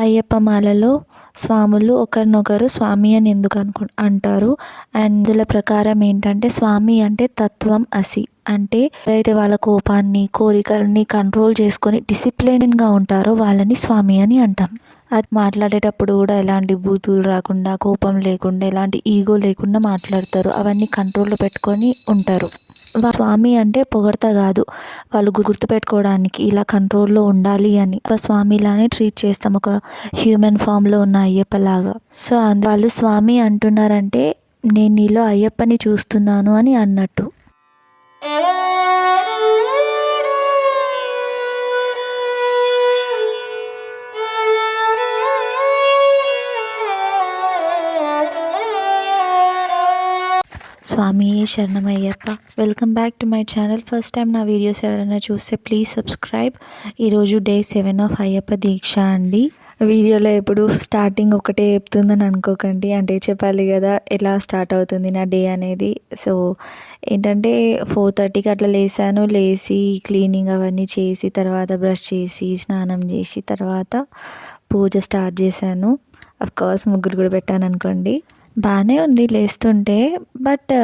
అయ్యప్ప మాలలో స్వాములు ఒకరినొకరు స్వామి అని ఎందుకు అనుకు అంటారు. అండ్ ఇందులో ప్రకారం ఏంటంటే స్వామి అంటే తత్వం అసి. అంటే ఎవరైతే వాళ్ళ కోపాన్ని కోరికల్ని కంట్రోల్ చేసుకొని డిసిప్లిన్గా ఉంటారో వాళ్ళని స్వామి అని అంటాం. అది మాట్లాడేటప్పుడు కూడా ఎలాంటి బూతులు రాకుండా కోపం లేకుండా ఎలాంటి ఈగో లేకుండా మాట్లాడతారు. అవన్నీ కంట్రోల్లో పెట్టుకొని ఉంటారు. స్వామి అంటే పొగడత కాదు. వాళ్ళు గుర్తుపెట్టుకోవడానికి ఇలా కంట్రోల్లో ఉండాలి అని. ఒక స్వామిలానే ట్రీట్ చేస్తాం. ఒక హ్యూమన్ ఫామ్లో ఉన్న అయ్యప్పలాగా. సో వాళ్ళు స్వామి అంటున్నారంటే నేను నీలో అయ్యప్పని చూస్తున్నాను అని అన్నట్టు. స్వామి శరణమయ్యప్ప. Welcome back to my channel first time నా వీడియోస్ ఎవరైనా చూస్తే ప్లీజ్ సబ్స్క్రైబ్ ఈరోజు డే సెవెన్ ఆఫ్ అయ్యప్ప దీక్ష అండి. వీడియోలో ఎప్పుడు స్టార్టింగ్ ఒకటే చెప్తుందని అనుకోకండి. అంటే చెప్పాలి కదా ఎలా స్టార్ట్ అవుతుంది నా డే అనేది. సో ఏంటంటే ఫోర్ థర్టీకి అట్లా లేసాను. లేచి క్లీనింగ్ అవన్నీ చేసి తర్వాత బ్రష్ చేసి స్నానం చేసి తర్వాత పూజ స్టార్ట్ చేశాను. కోర్స్ ముగ్గురు కూడా పెట్టాను అనుకోండి. బాగానే ఉంది లేస్తుంటే బట్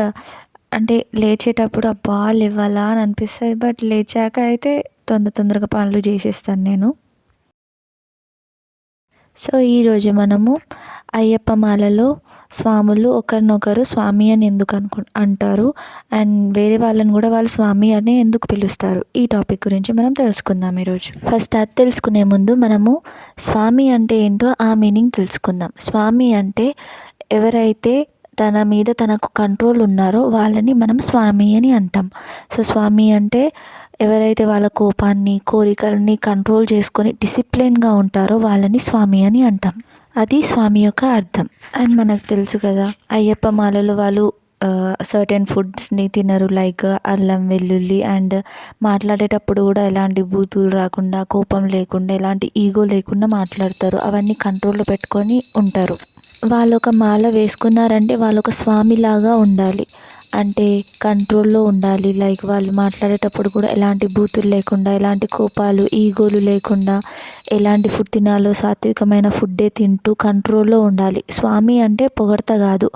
అంటే లేచేటప్పుడు అబ్బా లేవాలా అని అనిపిస్తుంది. బట్ లేచాక అయితే తొందర తొందరగా పనులు చేసేస్తాను నేను. సో ఈరోజు మనము అయ్యప్ప మాలలో స్వాములు ఒకరినొకరు స్వామి అని ఎందుకు అనుకు అంటారు. అండ్ వేరే వాళ్ళని కూడా వాళ్ళు స్వామి అని ఎందుకు పిలుస్తారు? ఈ టాపిక్ గురించి మనం తెలుసుకుందాం ఈరోజు. ఫస్ట్ అది తెలుసుకునే ముందు మనము స్వామి అంటే ఏంటో ఆ మీనింగ్ తెలుసుకుందాం. స్వామి అంటే ఎవరైతే తన మీద తనకు కంట్రోల్ ఉన్నారో వాళ్ళని మనం స్వామి అని అంటాం. సో స్వామి అంటే ఎవరైతే వాళ్ళ కోపాన్ని కోరికల్ని కంట్రోల్ చేసుకొని డిసిప్లిన్గా ఉంటారో వాళ్ళని స్వామి అని అంటాం. అది స్వామి యొక్క అర్థం. అండ్ మనకు తెలుసు కదా అయ్యప్ప మాలలో వాళ్ళు సర్టెన్ ఫుడ్స్ని తినరు లైక్ అల్లం వెల్లుల్లి అండ్ మాట్లాడేటప్పుడు కూడా ఎలాంటి బూతులు రాకుండా కోపం లేకుండా ఎలాంటి ఈగో లేకుండా మాట్లాడతారు. అవన్నీ కంట్రోల్లో పెట్టుకొని ఉంటారు. వాళ్ళు ఒక మాల వేసుకున్నారంటే వాళ్ళు ఒక స్వామిలాగా ఉండాలి. అంటే కంట్రోల్లో ఉండాలి. లైక్ వాళ్ళు మాట్లాడేటప్పుడు కూడా ఎలాంటి బూతులు లేకుండా ఎలాంటి కోపాలు ఈగోలు లేకుండా ఎలాంటి ఫుడ్ తినాలో సాత్వికమైన ఫుడ్డే తింటూ కంట్రోల్లో ఉండాలి. స్వామి అంటే పొగడత కాదు.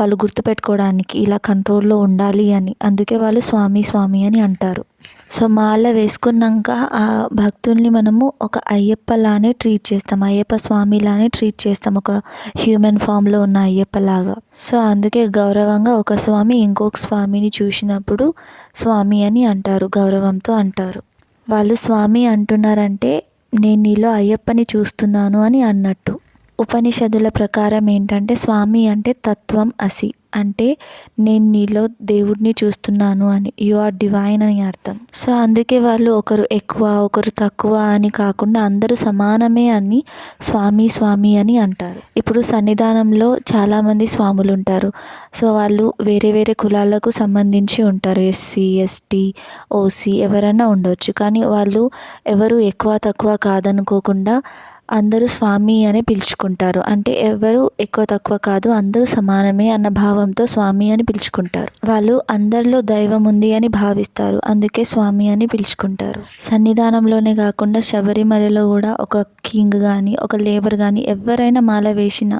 వాళ్ళు గుర్తుపెట్టుకోవడానికి ఇలా కంట్రోల్లో ఉండాలి అని. అందుకే వాళ్ళు స్వామి స్వామి అని అంటారు. సో మాల వేసుకున్నాక ఆ భక్తుల్ని మనము ఒక అయ్యప్పలానే ట్రీట్ చేస్తాం. అయ్యప్ప స్వామిలానే ట్రీట్ చేస్తాం. ఒక హ్యూమన్ ఫామ్లో ఉన్న అయ్యప్పలాగా. సో అందుకే గౌరవంగా ఒక స్వామి ఇంకొక స్వామిని చూసినప్పుడు స్వామి అని అంటారు. గౌరవంతో అంటారు. వాళ్ళు స్వామి అంటున్నారంటే నేను నీలో అయ్యప్పని చూస్తున్నాను అని అన్నట్టు. ఉపనిషదుల ప్రకారం ఏంటంటే స్వామి అంటే తత్వం అసి. అంటే నేను నీలో దేవుడిని చూస్తున్నాను అని. యు ఆర్ డివైన్ అని అర్థం. సో అందుకే వాళ్ళు ఒకరు ఎక్కువ ఒకరు తక్కువ అని కాకుండా అందరూ సమానమే అని స్వామి స్వామి అని అంటారు. ఇప్పుడు సన్నిధానంలో చాలామంది స్వాములు ఉంటారు. సో వాళ్ళు వేరే వేరే కులాలకు సంబంధించి ఉంటారు. ఎస్సీ ఎస్టీ ఓసీ ఎవరైనా ఉండవచ్చు కానీ వాళ్ళు ఎవరు ఎక్కువ తక్కువ కాదనుకోకుండా అందరూ స్వామి అని పిలుచుకుంటారు. అంటే ఎవరు ఎక్కువ తక్కువ కాదు అందరూ సమానమే అన్న భావంతో స్వామి అని పిలుచుకుంటారు. వాళ్ళు అందరిలో దైవం ఉంది అని భావిస్తారు. అందుకే స్వామి అని పిలుచుకుంటారు. సన్నిధానంలోనే కాకుండా శబరిమలలో కూడా ఒక కింగ్ కానీ ఒక లేబర్ కానీ ఎవరైనా మాల వేసిన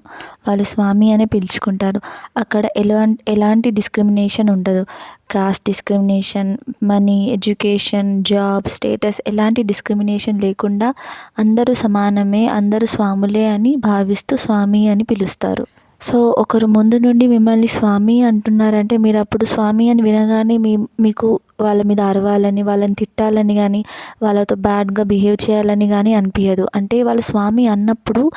వాళ్ళు స్వామి అని పిలుచుకుంటారు. అక్కడ ఎలా ఎలాంటి డిస్క్రిమినేషన్ ఉండదు. Caste discrimination money education job status ఎలాంటి డిస్క్రిమినేషన్ లేకుండా అందరూ సమానమే అందరూ స్వాములే అని భావిస్తూ స్వామి అని పిలుస్తారు. సో ఒకరు ముందు నుండి మిమ్మల్ని స్వామి అంటున్నారంటే మీరు అప్పుడు స్వామి అని వినగానే మీ మీకు వాళ్ళ మీద అరవాలని వాళ్ళని తిట్టాలని కానీ వాళ్ళతో బ్యాడ్గా బిహేవ్ చేయాలని కానీ అనిపించదు అంటే వాళ్ళ స్వామి అన్నప్పుడు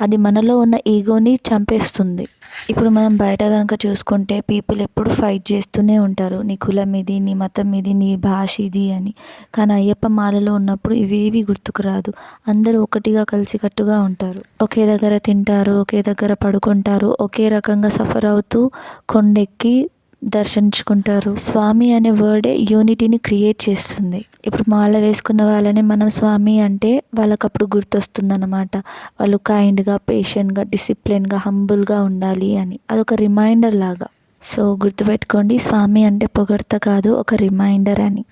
అది మనలో ఉన్న ఈగోని చంపేస్తుంది. ఇప్పుడు మనం బయట కనుక చూసుకుంటే పీపుల్ ఎప్పుడు ఫైట్ చేస్తూనే ఉంటారు. నీ కులం ఇది నీ మతం ఇది నీ భాష ఇది అని. కానీ అయ్యప్ప మాలలో ఉన్నప్పుడు ఇవేవి గుర్తుకు రాదు. అందరూ ఒకటిగా కలిసికట్టుగా ఉంటారు. ఒకే దగ్గర తింటారు ఒకే దగ్గర పడుకుంటారు ఒకే రకంగా సఫర్ అవుతూ కొండెక్కి దర్శించుకుంటారు. స్వామి అనే వర్డే యూనిటీని క్రియేట్ చేస్తుంది. ఇప్పుడు మాల వేసుకున్న వాళ్ళని మనం స్వామి అంటే వాళ్ళకి అప్పుడు గుర్తొస్తుంది అనమాట వాళ్ళు కైండ్గా పేషెంట్గా డిసిప్లిన్గా హంబుల్గా ఉండాలి అని. అదొక రిమైండర్ లాగా. సో గుర్తుపెట్టుకోండి స్వామి అంటే పొగడత కాదు ఒక రిమైండర్ అని.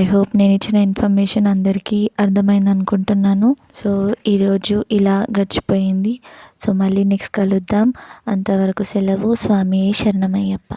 ఐ హోప్ నేను ఇచ్చిన ఇన్ఫర్మేషన్ అందరికీ అర్థమైంది అనుకుంటున్నాను. సో ఈరోజు ఇలా గడిచిపోయింది. సో మళ్ళీ నెక్స్ట్ కలుద్దాం. అంతవరకు సెలవు. స్వామి శరణమయ్యప్ప.